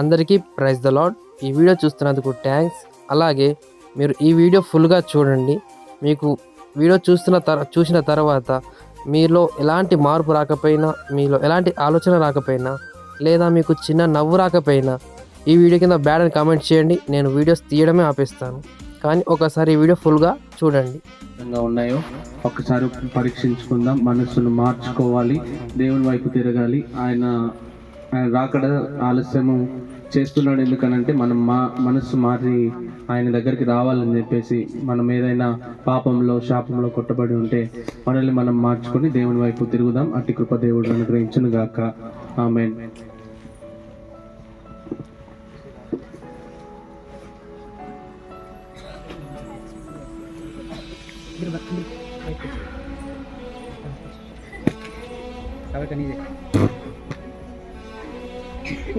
అందరికీ praise the Lord. ఈ video చూస్తున్నందుకు థ్యాంక్స్ అలాగే మీరు ఈ వీడియో ఫుల్గా చూడండి. మీకు వీడియో చూస్తున్న తర చూసిన తర్వాత మీలో ఎలాంటి మార్పు రాకపోయినా మీలో ఎలాంటి ఆలోచన రాకపోయినా లేదా మీకు చిన్న నవ్వు రాకపోయినా ఈ వీడియో కింద బ్యాడ్ అని కామెంట్ చేయండి. నేను వీడియోస్ తీయడమే ఆపేస్తాను. కానీ ఒకసారి ఈ వీడియో ఫుల్గా చూడండి. ఉన్నాయో ఒకసారి పరీక్షించుకుందాం. మనసును మార్చుకోవాలి. దేవుని వైపు తిరగాలి. ఆయన ఆయన రాకడ ఆలస్యము చేస్తున్నాడు. ఎందుకనంటే మనం మా మనస్సు మారి ఆయన దగ్గరికి రావాలని చెప్పేసి మనం ఏదైనా పాపంలో శాపంలో కొట్టబడి ఉంటే మనల్ని మనం మార్చుకొని దేవుని వైపు తిరుగుదాం. అట్టి కృప దేవుడు అనుగ్రహించును గాక. ఆమె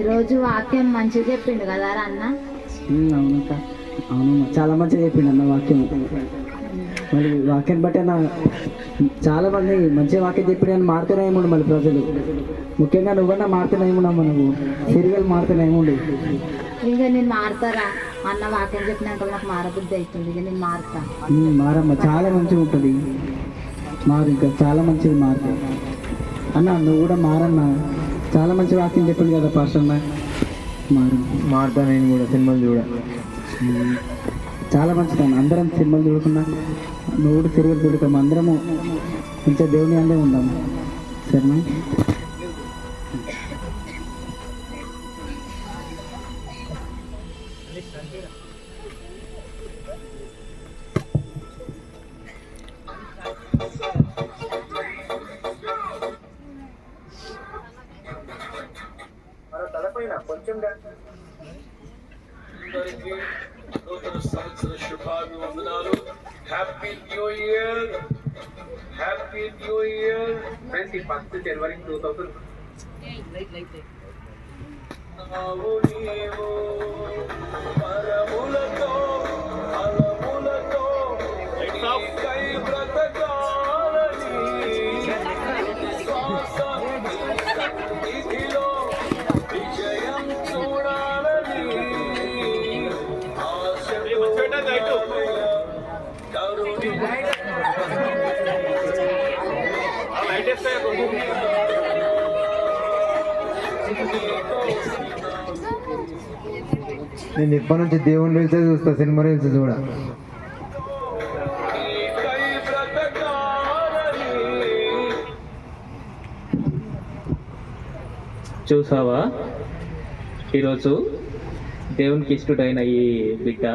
ఈరోజు వాక్యం మంచిగా చెప్పిండు కదా అన్న? అవునక్క అవును చాలా మంచిగా చెప్పిండు అన్న వాక్యం. మరి వాక్యాన్ని బట్టి అన్న చాలా మంది మంచిగా వాక్యం చెప్పిన మారుతూనేమో మళ్ళీ ప్రజలు. ముఖ్యంగా నువ్వన్నా మారుతూనేమో నువ్వు? సీరియల్ మారుతూనేమో ఇక నేను మారుతారా? అన్న వాక్యం చెప్పినాక నాకు మారబుద్ధి అవుతుంది ఇక నేను మారుతా. మారమ్మ చాలా మంచిగా ఉంటుంది. మారు ఇంకా చాలా మంచిది మారు అన్న నువ్వు కూడా మారన్న చాలా మంచి వాక్యం చెప్పింది కదా పాస్టర్ మారు. మారుతా నేను కూడా సినిమాలు చూడ. చాలా మంచిది అన్న అందరం సినిమాలు చూడకుండా నువ్వు కూడా చూడకం అందరము కొంచెం దేవుని అందే ఉందాము సరేనా? నేను ఇప్పటి నుంచి దేవుని రీల్సే చూస్తా సినిమా రీల్స్ చూడ. చూసావా? ఈరోజు దేవునికి ఇష్టడైన ఈ బిడ్డ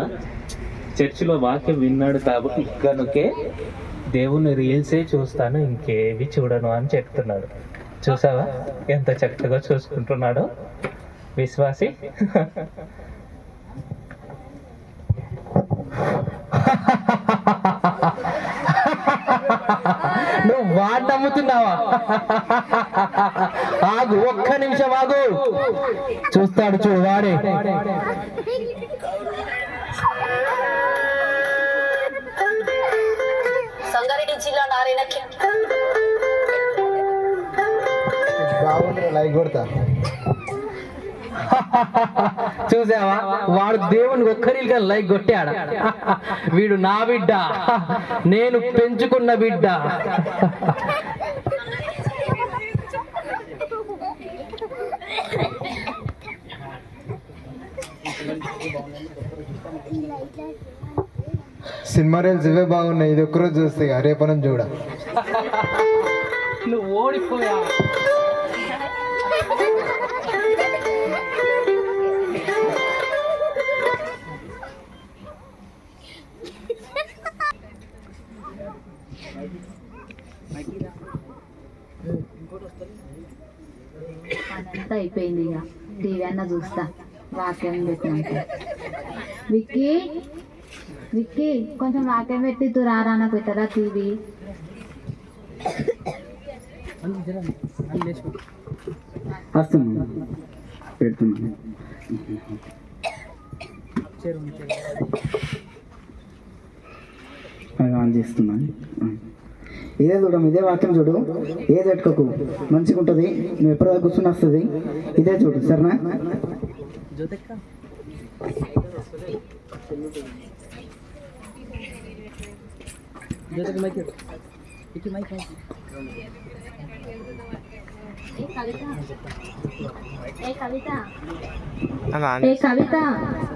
చర్చిలో వాక్యం విన్నాడు కాబట్టి కనుకే దేవుని రీల్సే చూస్తాను ఇంకేవి చూడను అని చెప్తున్నాడు. చూసావా? ఎంత చక్కగా చూసుకుంటున్నాడో? విశ్వాసి? నువ్వు వాడు నమ్ముతున్నావా? ఆగు ఒక్క నిమిషం ఆగు. చూస్తాడు చూడు వాడే. జిల్లా చూసావా? వాడు దేవునికి ఒక్కరిగా లైక్ కొట్టాడ? వీడు నా బిడ్డ. నేను పెంచుకున్న బిడ్డ. సినిమా రీల్స్ ఇవే బాగున్నాయి ఇది ఒక్కరోజు చూస్తే నుంచి చూడ. నువ్వు ఓడిపోయా? అదంతా అయిపోయింది ఇక. టీవీ అన్న చూస్తా. వాక్యం పెట్టినాక విక్కీ? విక్కీ కొంచెం వాక్యం పెట్టి తు రారా నాకు పెట్టరా టీవీ? వస్తున్నాను. పెడుతున్నాను. అది ఆన్ చేస్తున్నాను ఇదే చూడము ఇదే వాక్యం చూడు. ఏది పెట్టుకోకు. మంచిగా ఉంటుంది. నువ్వు ఎప్పటిదాకా కూర్చుని వస్తుంది? ఇదే చూడు సరేనా? ఏ కవిత ఏ కవిత ఏ కవిత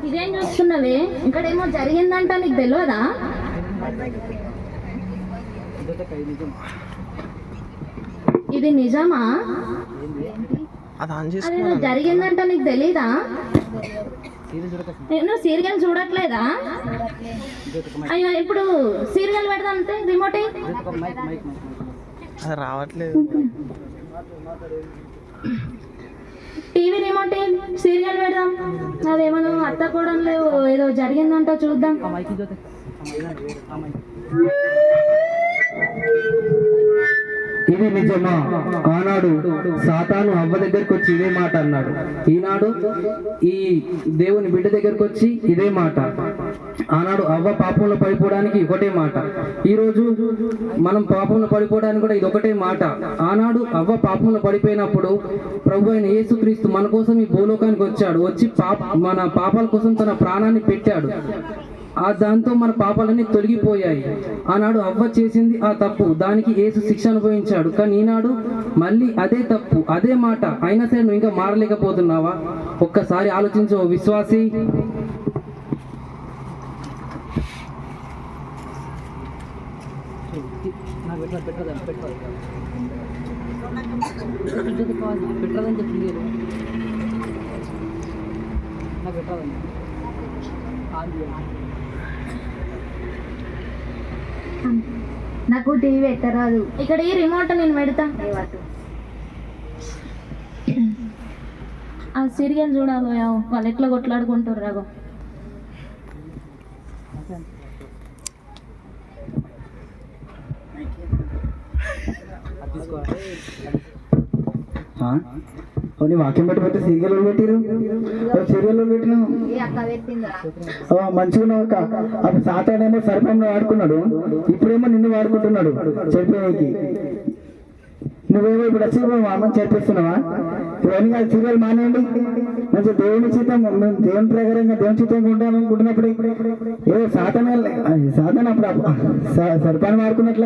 ఇదేం చూస్తున్నవే? ఇక్కడేమో జరిగిందంట నీకు తెలియదా ఇది నిజమా? అదేదో జరిగిందంట నీకు తెలీదా? నేను సీరియల్ చూడట్లేదా? అయ్యో ఇప్పుడు సీరియల్ పెడదాంటే రిమోట్ రావట్లేదు. టీవీ రిమోట్ సీరియల్ పెడదాం. అదేమో అత్త కూడా ఏదో జరిగిందంట చూద్దాం. ఇది నిజమా? ఆనాడు సాతాను అవ్వ దగ్గరకు వచ్చి ఇదే మాట అన్నాడు. ఈనాడు ఈ దేవుని బిడ్డ దగ్గరకు వచ్చి ఇదే మాట. ఆనాడు అవ్వ పాపంలో పడిపోవడానికి ఒకటే మాట. ఈరోజు మనం పాపంలో పడిపోవడానికి కూడా ఇది ఒకటే మాట. ఆనాడు అవ్వ పాపంలో పడిపోయినప్పుడు ప్రభు అయిన యేసుక్రీస్తు మన కోసం ఈ భూలోకానికి వచ్చాడు. వచ్చి పాప మన పాపాల కోసం తన ప్రాణాన్ని పెట్టాడు. ఆ దాంతో మన పాపాలన్నీ తొలగిపోయాయి. ఆనాడు అవ్వ చేసింది ఆ తప్పు. దానికి ఏసు శిక్ష అనుభవించాడు. కానీ ఈనాడు మళ్ళీ అదే తప్పు అదే మాట. అయినా సరే నువ్వు ఇంకా మారలేకపోతున్నావా? ఒక్కసారి ఆలోచించు ఓ విశ్వాసి. నాకు టీవీ పెట్టరాదు ఇక్కడ ఈ రిమోట్ నేను పెడతా. ఆ సీరియల్ చూడాలి వాళ్ళు ఎట్లా కొట్లాడుకుంటారు రాగో ఓ నీ వాక్యం బట్టి పెట్టి సీరియల్ పెట్టిరు? ఓ సీరియల్ పెట్టినావు అక్క పెట్టిందిరా ఓ మంచిగా ఉన్నావు అక్క. అప్పుడు సాతానేమో సర్పంలో వాడుకున్నాడు. ఇప్పుడేమో నిన్ను వాడుకుంటున్నాడు చెప్పేకి. నువ్వేమో ఇప్పుడు వచ్చి మా అమ్మని చేర్పిస్తున్నావా ఇవన్నీ కాదు సీరియల్ మానేయండి. మంచి దేవుని చిత్తం మేము దేవుని ప్రకారంగా దేవుని చిత్తంగా ఉంటాం అనుకుంటున్నప్పుడు ఏదో సాతాన సాతాన అప్పుడు సర్పాన్ని వాడుకున్నట్ల.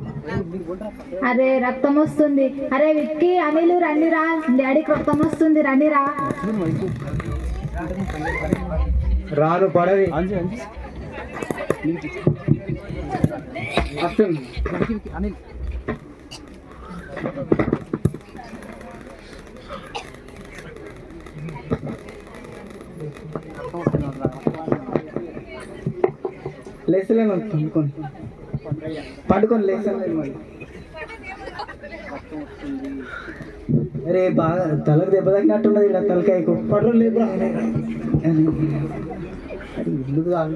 అరే రక్తం వస్తుంది. అరే విక్కి అనిలు రండిరా డాడీకి రక్తం వస్తుంది. రండిరా రాను పడవి లేసలేను పండుకొని పడుకొని లేచాను మరి అరే బాగా తలకు దెబ్బ తగినట్టున్నది ఇలా తలకాయ పడరు లేదు ఇల్లు కాదు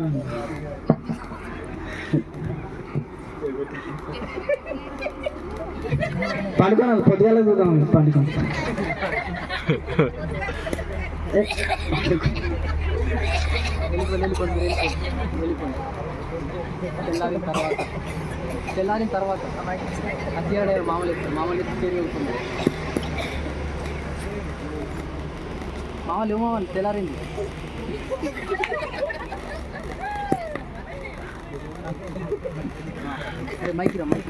పండుకోను పొద్దుగాల చూద్దాం పండుకోను. తెల్లారిన తర్వాత తెల్లారిన తర్వాత అధ్యయన మామూలు ఎత్తారు మామూలు ఎత్తి చేరి ఉంటుంది. మామూలు ఏమో తెల్లారింది. అరే మైక్ రా మైక్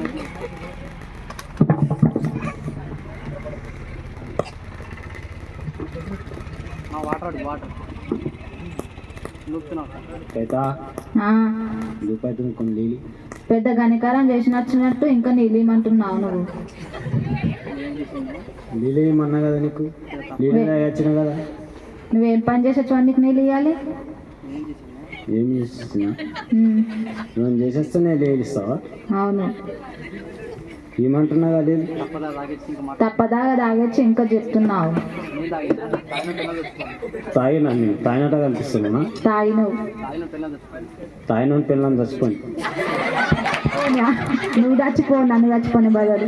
మా వాటర్ వాటర్. పెద్ద? గణికారం చేసినచ్చినట్టు ఇంకా నీళ్ళమంటున్నావు నువ్వు. నీళ్ళు ఏమన్నా కదా నీకు? నీళ్ళు కదా? నువ్వేం పని చేసొచ్చు నీకు నీళ్ళు ఇవ్వాలి ఏం చేస్తున్నా నేను లేడిస్తావా అవును. ఏమంటున్నా అది? తప్పదాగా తాగొచ్చి ఇంకా చెప్తున్నావు. నేను తాగినా నేను? తాగినట్టు కనిపిస్తున్నా తాగినవు. తాగిన తాగిన పిల్లలు చచ్చిపోయింది. నువ్వు చచ్చిపో నన్ను చచ్చిపోని బదులు.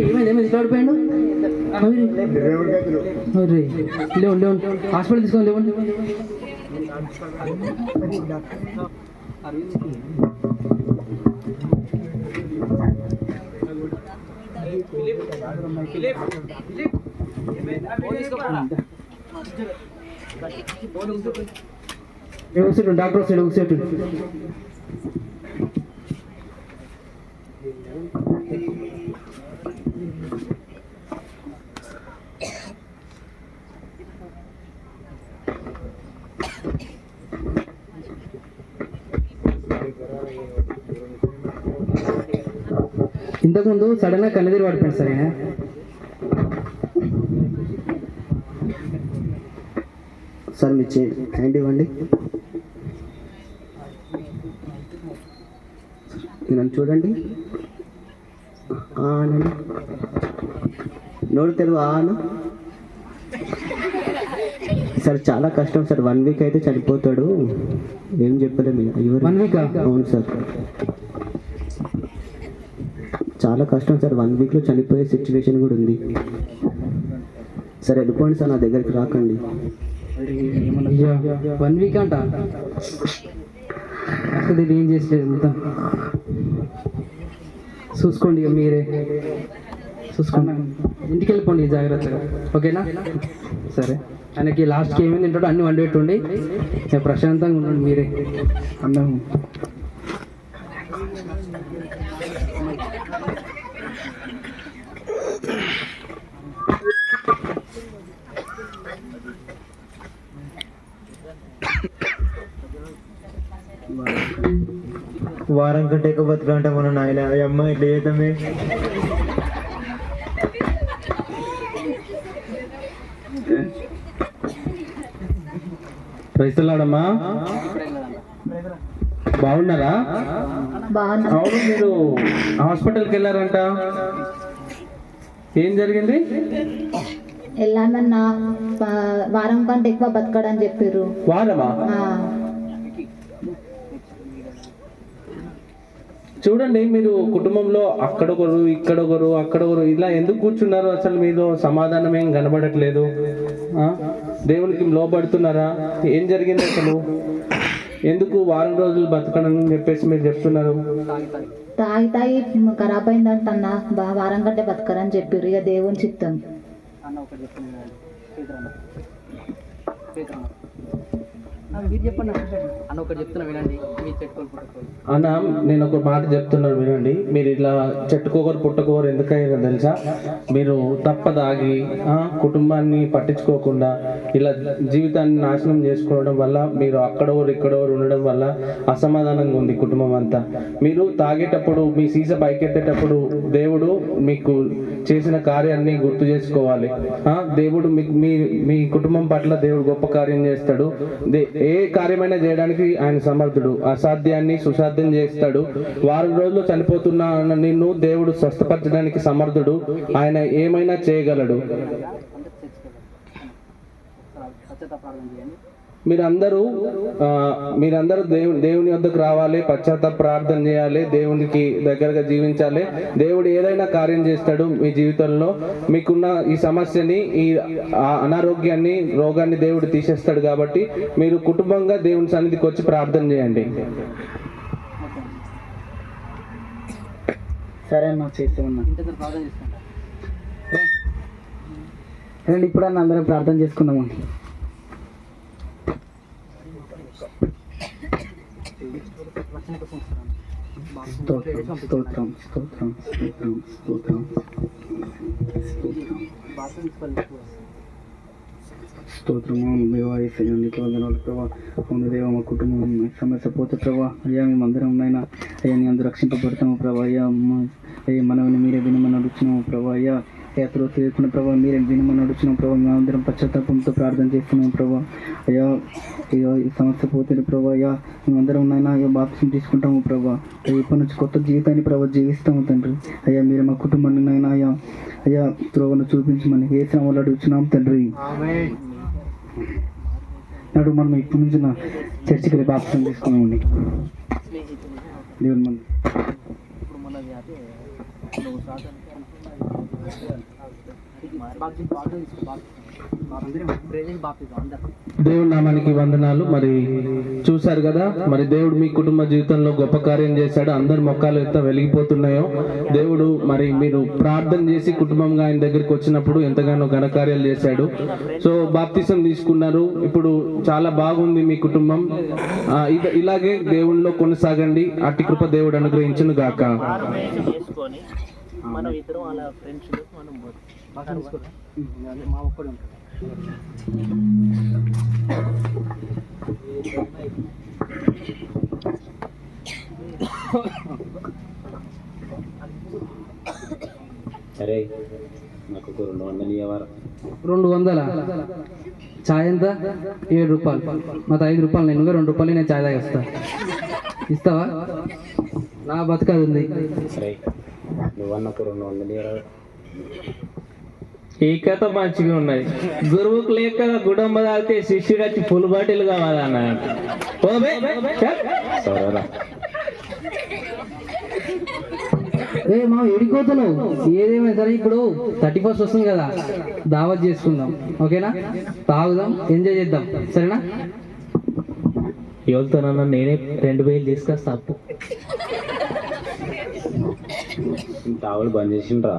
ఏమైంది ఏమైంది? ఇట్లా పడిపోయాడు లేవు లేవు హాస్పిటల్ తీసుకొని లేవండి. కూర్చోండి డాక్టర్ వస్తాడు కూర్చోండి ఇంతకుముందు సడన్గా కన్నెదిరి పడిపోయింది సరే సార్ మీ చే హ్యాండ్ ఇవ్వండి. నన్ను చూడండి. ఆ అనండి నోరు తెరువు ఆ అను సార్ చాలా కష్టం సార్. వన్ వీక్ అయితే చనిపోతాడు. ఏం చెప్పలేము. ఎవరు? One week? అవును సార్. చాలా కష్టం సార్. వన్ వీక్లో చనిపోయే సిచ్యువేషన్ కూడా ఉంది. సార్ వెళ్ళిపోండి సార్ నా దగ్గరికి రాకండి. వన్ వీక్ అంట? అసలు ఏం చేసలేదు అంతా? చూసుకోండి ఇక మీరే. చూసుకోండి. ఇంటికి వెళ్ళిపోండి జాగ్రత్తగా. ఓకేనా? సరే. ఆయనకి లాస్ట్కి ఏమేమి తింటాడో అన్ని వండి పెట్టుండి ప్రశాంతంగా ఉండండి మీరే. అందరం వారం కంటే ఎక్కువ బతుకంటే మన నాయన. అమ్మ ఇట్లా చేద్దామే. రైతులాడమ్మా బాగున్నారా? బాగున్నా. అవును మీరు హాస్పిటల్కి వెళ్ళారంట. ఏం జరిగింది? వెళ్ళామన్నా ప- వారం కంటే ఎక్కువ బతకడని చెప్పారు వారమా ఆ, చూడండి మీరు కుటుంబంలో అక్కడొకరు ఇక్కడొకరు అక్కడొకరు ఇలా ఎందుకు కూర్చున్నారు? అసలు మీలో సమాధానం ఏం కనబడట్లేదు? దేవునికి లోబడుతున్నారా? ఏం జరిగింది అసలు? ఎందుకు వారం రోజులు బతకడం అని చెప్పేసి మీరు చెప్తున్నారు? తాగి తాగి ఖరాబ్ అయిందంటన్నా బా- వారం కంటే బతకరని చెప్పారు ఇక దేవుని చిత్తం. అన్న నేను ఒక మాట చెప్తున్నాను వినండి. మీరు ఇట్లా చెట్టుకోకరు పుట్టకోరు ఎందుకైనా తెలుసా? మీరు తప్పదాగి ఆ, కుటుంబాన్ని పట్టించుకోకుండా ఇలా జీవితాన్ని నాశనం చేసుకోవడం వల్ల మీరు అక్కడోరు ఇక్కడోరు ఉండడం వల్ల అసమాధానంగా ఉంది కుటుంబం అంతా. మీరు తాగేటప్పుడు మీ సీస పైకెత్తేటప్పుడు దేవుడు మీకు చేసిన కార్యాన్ని గుర్తు చేసుకోవాలి. ఆ, దేవుడు మీకు మీ మీ కుటుంబం పట్ల దేవుడు గొప్ప కార్యం చేస్తాడు. దే- ఏ కార్యమైనా చేయడానికి ఆయన సమర్థుడు. అసాధ్యాన్ని సుసాధ్యం చేస్తాడు. వారం రోజులు చనిపోతున్న నిన్ను దేవుడు స్వస్థపరచడానికి సమర్థుడు. ఆయన ఏమైనా చేయగలడు? మీరందరూ ఆ, మీరందరూ దేవు దేవుని వద్దకు రావాలి పశ్చాత్తాప ప్రార్థన చేయాలి దేవునికి దగ్గరగా జీవించాలి. దేవుడు ఏదైనా కార్యం చేస్తాడు మీ జీవితంలో. మీకున్న ఈ సమస్యని ఈ అనారోగ్యాన్ని రోగాన్ని దేవుడు తీసేస్తాడు కాబట్టి మీరు కుటుంబంగా దేవుని సన్నిధికి వచ్చి ప్రార్థన చేయండి. సరే అన్న రండి ఇప్పుడన్నా అందరం ప్రార్థన వస్తున్నాను స్తోత్రం స్తోత్రం స్తోత్రం. స్తోత్రం స్తోత్రం స్తోత్రము దేవా ఏసయ్య నీకు వందనాలు ప్రభా అవును దేవా మా కుటుంబం సమస్య పోతే ప్రభా అయ్యా మేము అందరం నాయన అయ్యా నీ అందరూ రక్షింపబడతాము ప్రభా అయ్యా మనవిని అయ్యా మీరే వినమని అడుగుతున్నాము ప్రభా అయ్యా యాత్రలో తీరుకున్న ప్రభావ మీరు వినమని అడుగుతున్నాం ప్రభావ మేమందరం పశ్చాత్తాపంతో ప్రార్థన చేస్తున్నాం ప్రభా. అయ్యా అయ్యా ఈ సమస్య పోతే ప్రభా అయ్యా మేమందరం ఉన్నాయినా అయ్యా బాప్సం తీసుకుంటాము ప్రభా. ఇప్పటి నుంచి కొత్త జీవితాన్ని ప్రభా జీవిస్తాము తండ్రి. అయ్యా మీరు మా కుటుంబాన్ని నైనా అయ్యా. అయ్యా త్రోవను చూపించమని ఏ శ్రమలు అడుగుతున్నాం తండ్రి. నాడు మనం ఇప్పటి నుంచి నా చర్చికి వెళ్ళి బాప్సం తీసుకున్నామండి దేవుని మన దేవుడి నామానికి వందనాలు. మరి చూశారు కదా మరి దేవుడు మీ కుటుంబ జీవితంలో గొప్ప కార్యం చేశాడు. అందరి మొక్కలు ఎంత వెలిగిపోతున్నాయో. దేవుడు మరి మీరు ప్రార్థన చేసి కుటుంబంగా ఆయన దగ్గరికి వచ్చినప్పుడు ఎంతగానో ఘనకార్యాలు చేశాడు. సో బాప్తిసం తీసుకున్నారు. ఇప్పుడు చాలా బాగుంది మీ కుటుంబం. ఇలాగే దేవుళ్ళలో కొనసాగండి. అట్టి కృప దేవుడు అనుగ్రహించను గాక మనం ఇద్దరం అలా ఫ్రెండ్స్ మనం మా ఒక్కడే ఉంటాడు. సరే నాకు ఒక రెండు వందలు ఇవ్వరా రెండు వందల? ఛాయ్ ఎంత? ఏడు రూపాయలు. మాది ఐదు రూపాయలు నేను ఇంకా రెండు రూపాయలు నేను ఛాయ్ తాగేస్తా. ఇస్తావా? నా బతకది ఉంది. సరే. నువ్వన్న ఒక రెండు వందలు ఇవ్వరా ఈ కథ మంచిగా ఉన్నది. గురువుకు లేక గుడంబ తాగితే శిష్యుడు వచ్చి ఫుల్ బాటిల్ కావాలన్న. ఏ మా ఎడిపోతున్నావు ఏదేమైనా సరే ఇప్పుడు థర్టీ ఫస్ట్ వస్తుంది కదా. దావత్ చేసుకుందాం. ఓకేనా? తాగుదాం ఎంజాయ్ చేద్దాం. సరేనా? వెళ్తానన్నా నేనే రెండు వేలు తీసుకొస్తా అప్పు. తావులు బంద్ చేసిండ్రా.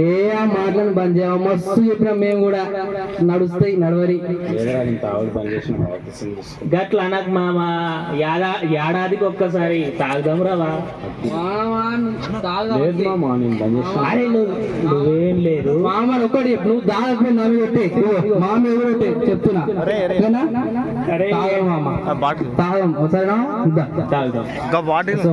ఏ ఆ మాటలను బంద్ చేయమా మస్తు చెప్పినాం మేము కూడా నడుస్తాయి నడవరి. తావులు బంద్ చేసిన గట్ల అనకు మామ ఏడా ఏడాదికి ఒక్కసారి తాగుదాం రావా లేదు మామ నేను బంద్ చేసిన. అరే నువ్వు నువ్వేం లేదు. మామ ఒకటి చెప్పు, నువ్వు దాదాపు నా మీద పెట్టే మామ ఎవరు పెట్టే? చెప్తున్నా. తాగం మామ? తాగం సరేనా తాగుదాం. సో,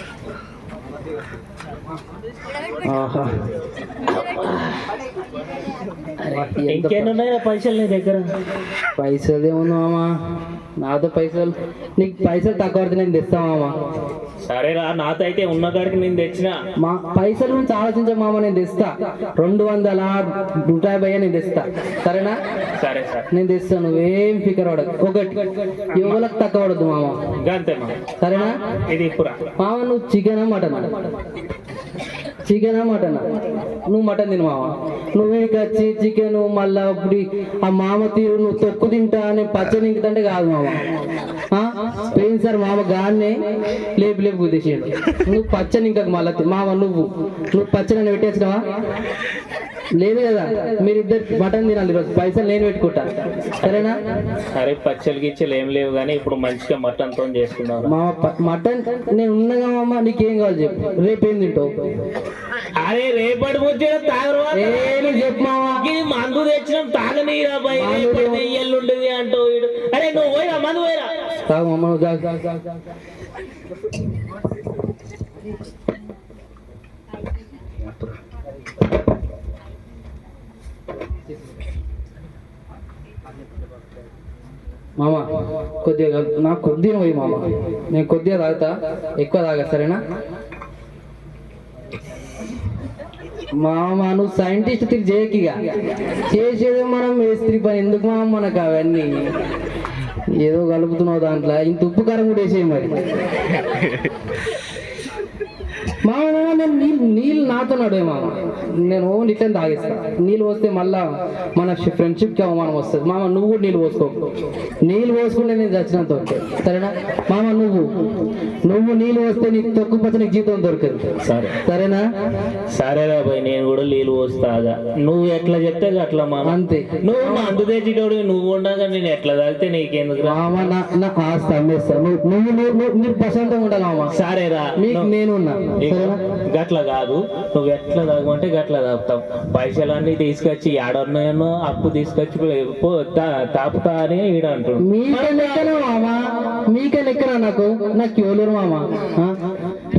ఉన్నాయా పైసలు నీ దగ్గర? పైసలు ఏముంది మామ? నాతో పైసలు నీకు పైసలు తక్కువ నేను తెస్తా మామ. సరేరా నాతో అయితే ఉన్న కాడికి నేను తెచ్చిన. మా పైసల గురించి ఆలోచించే మామ నేను తెస్తా. రెండు వందల నూట యాభై నేను తెస్తా. సరేనా? సరే సరే. నేను తెస్తాను నువ్వేం ఫికర్ పడదు ఒకటి. యువలకు తక్కువ పడద్దు మామ. సరేనా? ఇది ఇప్పుడా మామ నువ్వు చికెన్ మటన్. Chicken mutton? నువ్వు మటన్ తిను మామ నువ్వే కచ్చి వచ్చి చికెన్ మళ్ళా ఇప్పుడు ఆ మామ తీరు నువ్వు తొక్కు తింటా అని పచ్చని ఇంకంటే కాదు మామ. ఆ? సార్ మామ గాన్నే లేపు లేపు కుదేసాడు నువ్వు పచ్చని ఇంకా మళ్ళా మామ నువ్వు. నువ్వు పచ్చని అని పెట్టేసినావా? లేదు కదా? మీరిద్దరు మటన్ తినాలి ఈరోజు. పైసలు నేను పెట్టుకుంటా. సరేనా? సరే పచ్చలు గిచ్చలు ఏం లేవు కానీ ఇప్పుడు మంచిగా మటన్తో చేసుకుందాం మామ ప- మటన్ నేను ఉన్నగా మామ నీకేం కావాలి చెప్పు. రేపేం తింటావు? అరే రేపటి ముచ్చట తాగరు ఏమి చెప్పు మామ. ఇది మందు తెచ్చినాం తాగనీరా భయ్ ఎల్లుండేది అంటూ అరే నువ్వు పోయిరా మందు పోయిరా. తాగు మామ మామ కొద్దిగా కలుపు. నాకు కొద్దిగా పోయి మామ. నేను కొద్దిగా తాగుతా ఎక్కువ తాగా సరేనా? మామ నువ్వు సైంటిస్ట్ తిరిగి చేయకిగా చేసేదే మనం మేస్త్రి పని. ఎందుకు మామ మనకు అవన్నీ? ఏదో కలుపుతున్నావు దాంట్లో. ఇంత ఉప్పు కారం కూడా వేసేయి మరి. మామ, నేను నీళ్ళు నీళ్ళు నాతో నేను ఓన్లీ ఇట్లా తాగేస్తా? నీళ్ళు పోస్తే మళ్ళా మన ఫ్రెండ్షిప్కి అవమానం వస్తుంది. మామ నువ్వు కూడా నీళ్ళు పోసుకో. నీళ్ళు పోసుకుంటే నేను చచ్చినంత సరేనా? మామ నువ్వు నువ్వు నీళ్ళు పోస్తే నీకు తక్కువ పచ్చ నీకు జీతం దొరకదు. సరే. సరేనా? సరేరా పోయి నేను కూడా నీళ్ళు పోస్తాగా నువ్వు ఎట్లా చెప్తే అట్లా మామ. అంతే. నువ్వు మందు తెచ్చేటోడు నువ్వు ఉండగా నేను ఎట్లా తాగితే నీకెందుకు మామ నా ఆస్తి అమ్మేస్తా. నువ్వు నువ్వు నువ్వు ప్రశాంతంగా ఉండాలి మామ. సరేరా. నీకు ఇక సరేనా గట్ల కాదు. నువ్వు ఎట్లా తాగమంటే గట్ల తాగుతావు. పైసలన్నీ తీసుకొచ్చి ఏడున్నాయనో అప్పు తీసుకొచ్చి తాపుతా అని ఈడ అంటుండు. మీకే లెక్కనా లెక్కనా నాకు? నాకు ఎవరు మామ?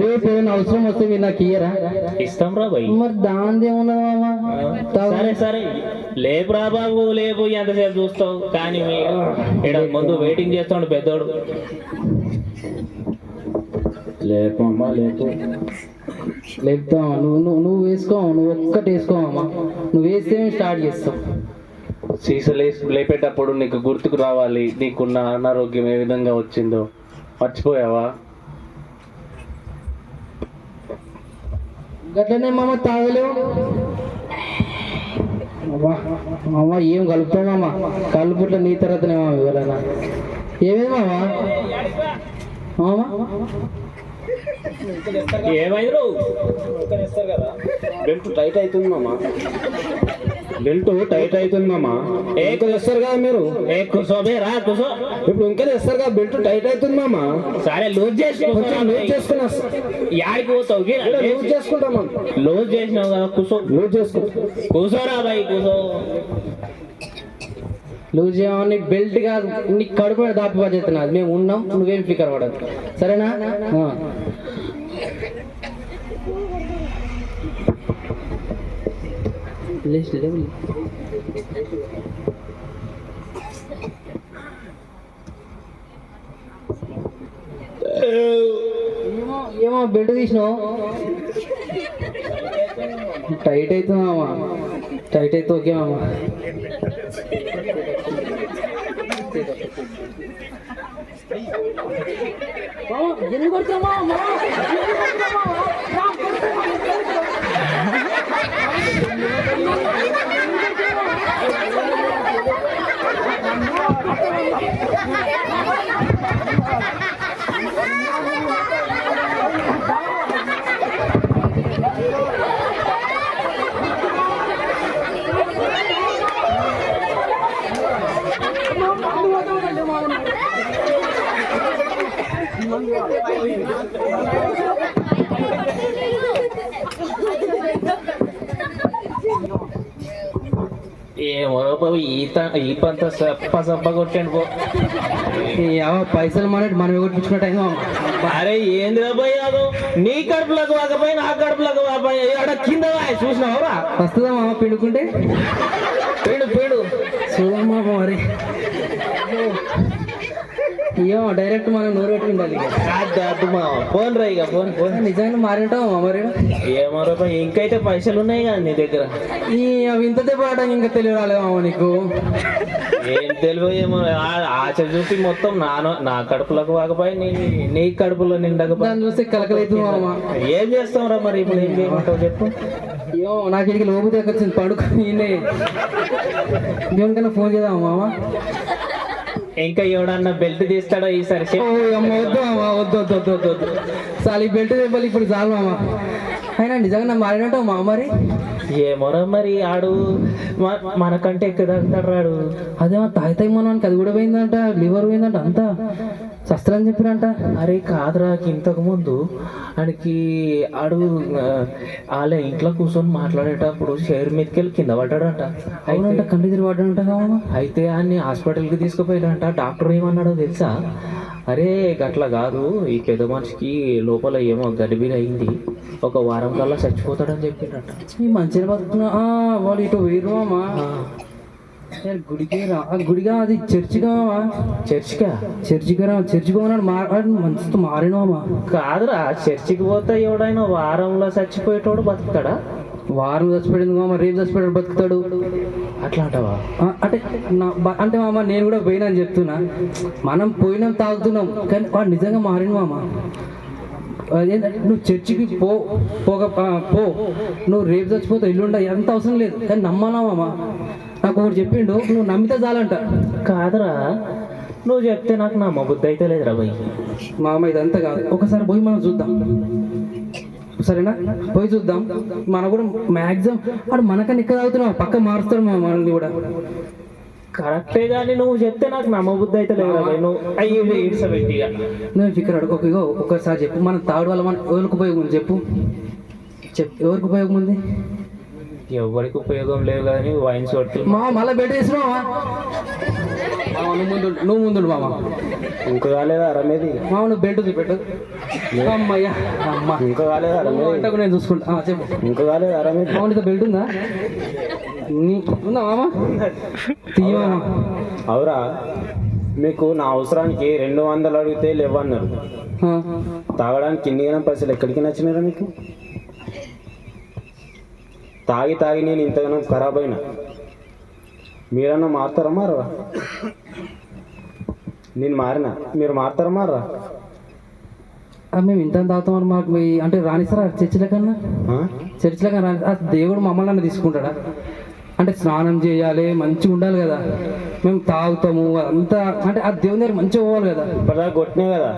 రేపు అవసరం వస్తే మీరు నాకు ఇయ్యరా? ఇస్తాం రా భయ్ మరి దాని ఏమున్నది మామ. సరే సరే. లేపురా బాబు లేపు. ఎంతసేపు చూస్తావు? కానీ ఈడ ముందు వెయిటింగ్ చేస్తాడు పెద్దోడు. లేపు అమ్మా లేపు. లేపుతావా నువ్వు నువ్వు నువ్వు వేసుకో నువ్వు ఒక్కటి వేసుకోవమ్మా నువ్వు వేస్తే స్టార్ట్ చేస్తావు సీసలు లేపేటప్పుడు నీకు గుర్తుకు రావాలి నీకున్న అనారోగ్యం ఏ విధంగా వచ్చిందో. మర్చిపోయావా? గట్లనే మామ తాగలేవు. మామ ఏం కలుపుతావు మామ? కలుపుట్ల నీ తర్వాతనే మామ ఎవరైనా. ఏమేమి మామ? మామ? ఏమైంది బెల్ట్ టైట్ అవుతుంది మామ. బెల్ట్ టైట్ అవుతుంది మామ. ఏ తెస్తారు కదా మీరు? ఏ కుసోబే రా కుసో ఇప్పుడు ఇంకా తెస్తారు కదా బెల్ట్ టైట్ అవుతుంది మామ. సరే లూజ్ చేసుకో లూజ్ చేసుకున్నా. యాడికి పోతావు? లూజ్ చేసుకుంటాం లూజ్ చేసినావు కదా కుసో లూజ్ చేసుకో కూసోరా బాయ్ కూసో లూజ్ చేయమని బెల్ట్ కాదు నీ కడుపు దాపి బాధ్యత నాది మేము ఉన్నాం నువ్వేం ఫికర్ పడదు సరేనా? ఆ. లేచి లేవు. ఏమో ఏమో బెల్ట్ తీసినావు. టైట్ అవుతుంది మామ టైట్ అయితే ఓకే మామ. ఎన్ని కొడతామా కొడతామా ఏమో బాబు ఈత ఈపంత సప్ప సప్ప కొట్టండి పో. పైసలు మన మనం కొట్టించుకున్న టైం అరే ఏందిరా పోయి అదో? నీ కడుపులకు వాకపోయి నా కడుపులకు వాకపోయి ఆడ కింద చూసినావురా? వస్తుందా మామ పిండుకుంటే? పీడు పీడు. చూడమ్మా మరి. అయ్యో డైరెక్ట్ మనం నోరు పెట్టి ఉండాలి ఇక. కాదు కాదు మా ఫోన్ రా ఇక ఫోన్ ఫోన్. నిజంగా మారింటావా మరి ఏమో రా పోయి ఇంకైతే పైసలు ఉన్నాయి కదా నీ దగ్గర? ఈ అవి ఇంత దెబ్బ ఇంకా తెలియ రాలేదా మామ నీకు? ఏం తెలివి ఏమో ఆశ చూసి మొత్తం నా నా కడుపులకు వాకపోయి నీ నీ కడుపులో నిండకపోయి. దాన్ని చూస్తే కలకలైతుంది మామ. ఏం చేస్తాం రా మరి ఇప్పుడు ఏం చేయమంటావు చెప్పు. అయ్యో నాకు ఇక్కడికి లోపు దగ్గర పడుకొని దేవునికన్నా ఫోన్ చేద్దామా మామ? ఇంకా ఎవడన్నా బెల్ట్ తీస్తాడో ఈసారి ఓ చెప్పు. అమ్మ వద్దు వద్దు వద్దు వద్దు వద్దు వద్దు. చాలు ఈ బెల్ట్ దెబ్బలు ఇప్పుడు చాలు మామ అయినా నిజంగా నా మారినట్టు మా మరి? ఏమోరా మరి ఆడు. మనకంటే ఎక్కువ తాగుతాడు రాడు. అదే తాయి మనకి అది కూడా పోయిందంట లివర్ పోయిందంట అంతా. శస్త్రం చెప్పినంట? అరే కాదురా ఇంతకు ముందు ఆయనకి ఆడు వాళ్ళ ఇంట్లో కూర్చొని మాట్లాడేటప్పుడు షేర్ మీదకి వెళ్ళి కింద పడ్డాడంట. అవునంట అయితే కంటి తిరిగి పడ్డంట మామ అయితే ఆయన్ని హాస్పిటల్కి తీసుకుపోయాడంట. డాక్టర్ ఏమన్నాడో తెలుసా? అరే గట్ల కాదు. ఈ పెద్ద మనిషికి లోపల ఏమో గడిబిడి అయింది. ఒక వారం కల్లా చచ్చిపోతాడని చెప్పిండట. ఈ మంచిగా బతుకుతున్నా. ఆ, వాళ్ళు ఇటు వేరు మామ. ఏ, గుడికి రా. గుడిగా అది చర్చిగా చర్చికా? చర్చికి రా. చర్చికి ఉన్నాడు మాట్లాడు మంచితో మారిన మామ కాదురా. చర్చికి పోతే ఎవడైనా వారంలో చచ్చిపోయేటోడు బతుకుతాడా? వారం చచ్చిపోయింది మామ? రేపు చచ్చిపోయాడు బతుకుతాడు. అట్లా అంటావా అంటే నా అంటే మామ నేను కూడా పోయినా అని చెప్తున్నా. మనం పోయినాం తాగుతున్నాం కానీ వాడు నిజంగా మారిన మామ నువ్వు చర్చికి పో పోక పో. నువ్వు రేపు చచ్చిపోతావు ఎల్లుండ ఎంత అవసరం లేదు. కానీ నమ్మాలా మామ నాకు ఒకటి చెప్పిండు నువ్వు నమ్మితే చాలంట. కాదురా నువ్వు చెప్తే నాకు నా బుద్ధి అయితే లేదురా భయ్ మామ ఇదంతా కాదు. ఒకసారి పోయి మనం చూద్దాం. సరేనా? పోయి చూద్దాం. మనం కూడా మ్యాక్సిమం వాడు మనకన్నా ఇక్కడ అవుతున్నావు పక్క మారుస్తాడు మా మనల్ని కూడా. కరెక్టే కానీ నువ్వు చెప్తే నాకు నమ్మబుద్ధి అయితే లేదురా భయ్ నువ్వు అయ్యి నువ్వు ఫిక్కర్ అడుగు. ఇగో ఒక్కసారి చెప్పు. మనం తాడు వల్ల మన ఎవరికి ఉపయోగం చెప్పు. చెప్పు ఎవరికి ఉపయోగం ఉంది? ఎవరికి ఉపయోగం లేదు కానీ వైన్స్ కొట్టి మా మళ్ళీ బెడ్ వేసినావా? నువ్వు ముందు నువ్వు ముందు మామ. ఇంకా కాలేదా రమేది మామ నువ్వు బెడ్ పెట్టు. అమ్మయ్యా అమ్మ. ఇంకా కాలేదా నువ్వు అంటాకు నేను చూసుకుంటా. చెప్పు. ఇంకా కాలేదా రమేది మామ నీతో బెల్ట్ ఉందా? నీ ఉందా మామ? మామ. అవురా. మీకు నా అవసరానికి రెండు వందలు అడిగితే లేవన్నారు. తాగడానికి గణం పైసలు ఎక్కడికి నచ్చినారా మీకు? తాగి తాగి నేను ఇంతగానో ఖరాబ్ అయినా. మీరన్నా మారుతారా మారరా? నేను మారినా? మీరు మారుతారా మారరా? ఆ, మేము ఇంత తాగుతామని మాకు మీ- అంటే రానిస్తారా చర్చిల కన్నా? చర్చిల కన్నా రాని- ఆ దేవుడు మమ్మల్ని అన్న తీసుకుంటాడా? అంటే స్నానం చేయాలి మంచిగా ఉండాలి కదా. మేము తాగుతాము అంతా అంటే ఆ దేవుని దగ్గర మంచిగా పోవాలి కదా. ఇప్పటిదాకా కొట్టినే కదా?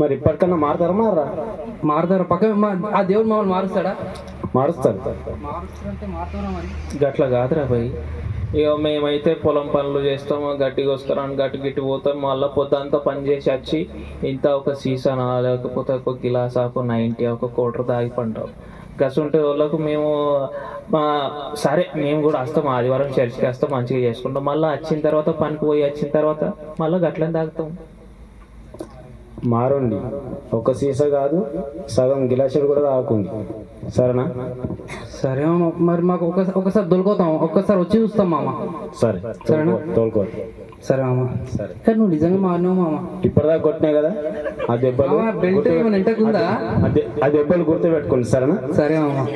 మరి ఇప్పటికన్నా మారుతారా మారరా? మారుతారు? పక్క ఆ దేవుడు మమ్మల్ని మారుస్తాడా? మారుస్తారు గట్ల కాదురా భయ్ ఇక మేమైతే పొలం పనులు చేస్తాము గట్టిగా వస్తారని గట్టి గిట్టి పోతాం మళ్ళీ పొద్దంతా పని చేసి వచ్చి ఇంత ఒక సీసానా లేకపోతే ఒక గిలాస్ ఒక నైంటీ ఒక కోటర్ తాగి పంటాం గసుంటే వాళ్ళకు మేము మా సరే మేము కూడా వస్తాం ఆదివారం చర్చికి వస్తాం మంచిగా చేసుకుంటాం. మళ్ళీ వచ్చిన తర్వాత పనికి పోయి వచ్చిన తర్వాత మళ్ళీ గట్లనే తాగుతాం. మారండి. ఒక సీసా కాదు సగం గిలాసులు కూడా తాగుకుంది సరేనా? సరే మామ మరి మాకు ఒకసారి ఒకసారి దొరికోతాం ఒక్కసారి వచ్చి చూస్తాం మామ. సరే సరేనా? తోలుకో సరే మామ. సరే. కానీ నువ్వు నిజంగా మారినావు మామ. ఇప్పటిదాకా కొట్టినాయి కదా? ఆ దెబ్బలు బెల్ట్ ఏమైనా ఎంటకుందా ఆ దె- ఆ దెబ్బలు గుర్తు పెట్టుకోండి సరేనా? సరే మామ.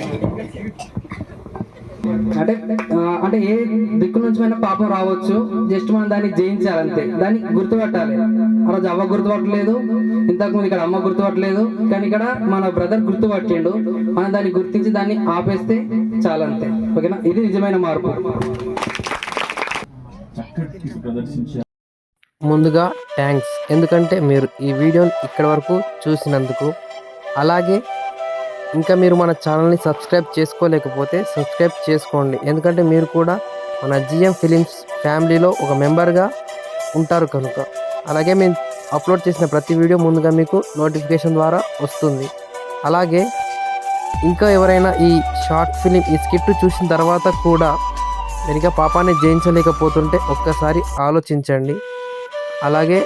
అంటే అంటే ఏ దిక్కు నుంచి అయినా పాపం రావచ్చు. జస్ట్ మనం దాన్ని జయించాలి అంతే దాన్ని గుర్తుపట్టాలి. ఆ రోజు అవ్వ గుర్తుపట్టలేదు. ఇంతకు ముందు ఇక్కడ అమ్మ గుర్తుపట్టలేదు. కానీ ఇక్కడ మన బ్రదర్ గుర్తుపట్టిండు. మనం దాన్ని గుర్తించి దాన్ని ఆపేస్తే చాలంతే. ఓకేనా? ఇది నిజమైన మార్పు. ముందుగా థ్యాంక్స్ ఎందుకంటే మీరు ఈ వీడియోని ఇక్కడి వరకు చూసినందుకు అలాగే ఇంకా మీరు మన ఛానల్ని సబ్స్క్రైబ్ చేసుకోలేకపోతే సబ్స్క్రైబ్ చేసుకోండి. ఎందుకంటే మీరు కూడా మన జిఎం ఫిలిమ్స్ ఫ్యామిలీలో ఒక మెంబర్గా ఉంటారు కనుక. అలాగే మేము అప్లోడ్ చేసిన ప్రతి వీడియో ముందుగా మీకు నోటిఫికేషన్ ద్వారా వస్తుంది. అలాగే ఇంకా ఎవరైనా ఈ షార్ట్ ఫిలిం ఈ స్కిట్ చూసిన తర్వాత కూడా వెనుక పాపాన్ని జయించలేకపోతుంటే ఒక్కసారి ఆలోచించండి. అలాగే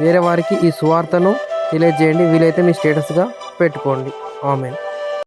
వేరే వారికి ఈ సువార్తను తెలియజేయండి వీలైతే మీ స్టేటస్గా పెట్టుకోండి. ఆమెన్.